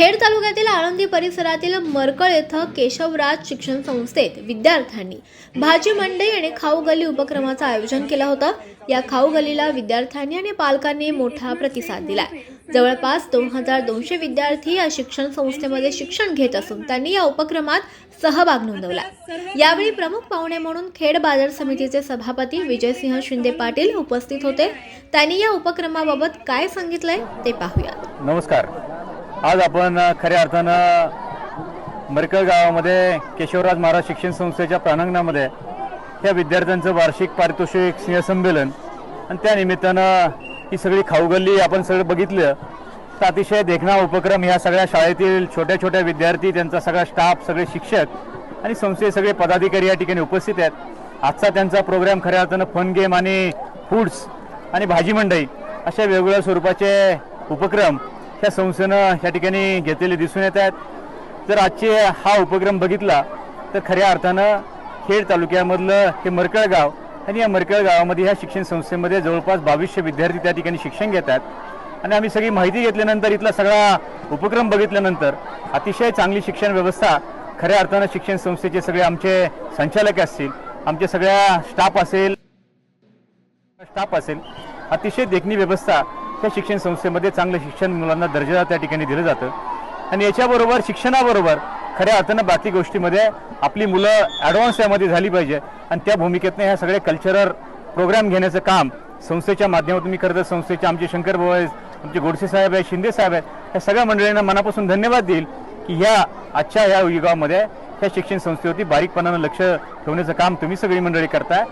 खेड तालुक्यातील आळंदी परिसरातील मरकळ येथे केशवराज शिक्षण संस्थेत विद्यार्थ्यांनी भाजी मंडई आणि खाऊ गली उपक्रमाचं आयोजन केलं होतं. या खाऊ गलीला विद्यार्थ्यांनी आणि पालकांनी मोठा प्रतिसाद दिलाय. जवळपास दोन हजार दोनशे विद्यार्थी या शिक्षण संस्थेमध्ये शिक्षण घेत असून त्यांनी या उपक्रमात सहभाग नोंदवला. यावेळी प्रमुख पाहुणे म्हणून खेड बाजार समितीचे सभापती विजयसिंह शिंदे पाटील उपस्थित होते. त्यांनी या उपक्रमाबाबत काय सांगितलंय ते पाहूयात. नमस्कार. आज आपण खऱ्या अर्थानं मरकळ गावामध्ये केशवराज महाराज शिक्षण संस्थेच्या प्रांगणामध्ये ह्या विद्यार्थ्यांचं वार्षिक पारितोषिक स्नेहसंमेलन आणि त्या निमित्तानं ही सगळी खाऊगल्ली आपण सगळं बघितलं. तर अतिशय देखणा उपक्रम ह्या सगळ्या शाळेतील छोट्या छोट्या विद्यार्थी त्यांचा सगळा स्टाफ सगळे शिक्षक आणि संस्थेचे सगळे पदाधिकारी या ठिकाणी उपस्थित आहेत. आजचा त्यांचा प्रोग्राम खऱ्या अर्थानं फन गेम आणि फूड्स आणि भाजी मंडई अशा वेगवेगळ्या स्वरूपाचे उपक्रम ह्या संस्थेनं या ठिकाणी घेतलेले दिसून येत आहेत. जर आजचे हा उपक्रम बघितला तर खऱ्या अर्थानं खेड तालुक्यामधलं हे मरकळ गाव आणि या मरकळ गावामध्ये ह्या शिक्षण संस्थेमध्ये जवळपास बावीसशे विद्यार्थी त्या ठिकाणी शिक्षण घेतात आणि आम्ही सगळी माहिती घेतल्यानंतर इथला सगळा उपक्रम बघितल्यानंतर अतिशय चांगली शिक्षण व्यवस्था खऱ्या अर्थानं शिक्षण संस्थेचे सगळे आमचे संचालक असतील आमचे सगळ्या स्टाफ असेल स्टाफ असेल अतिशय देखणी व्यवस्था त्या शिक्षण संस्थेमध्ये चांगलं शिक्षण मुलांना दर्जा त्या ठिकाणी दिलं जातं. आणि याच्याबरोबर शिक्षणाबरोबर खऱ्या अर्थानं बाकी गोष्टीमध्ये आपली मुलं ॲडव्हान्स यामध्ये झाली पाहिजे. आणि त्या भूमिकेतनं ह्या सगळे कल्चरल प्रोग्राम घेण्याचं काम संस्थेच्या माध्यमातून मी करत संस्थेचे आमचे शंकर भाऊ आहेत आमचे गोडसे साहेब आहेत शिंदे साहेब आहेत. ह्या सगळ्या मंडळींना मनापासून धन्यवाद देईल की ह्या आजच्या ह्या युगामध्ये ह्या शिक्षण संस्थेवरती बारीकपणानं लक्ष ठेवण्याचं काम तुम्ही सगळी मंडळी करताय.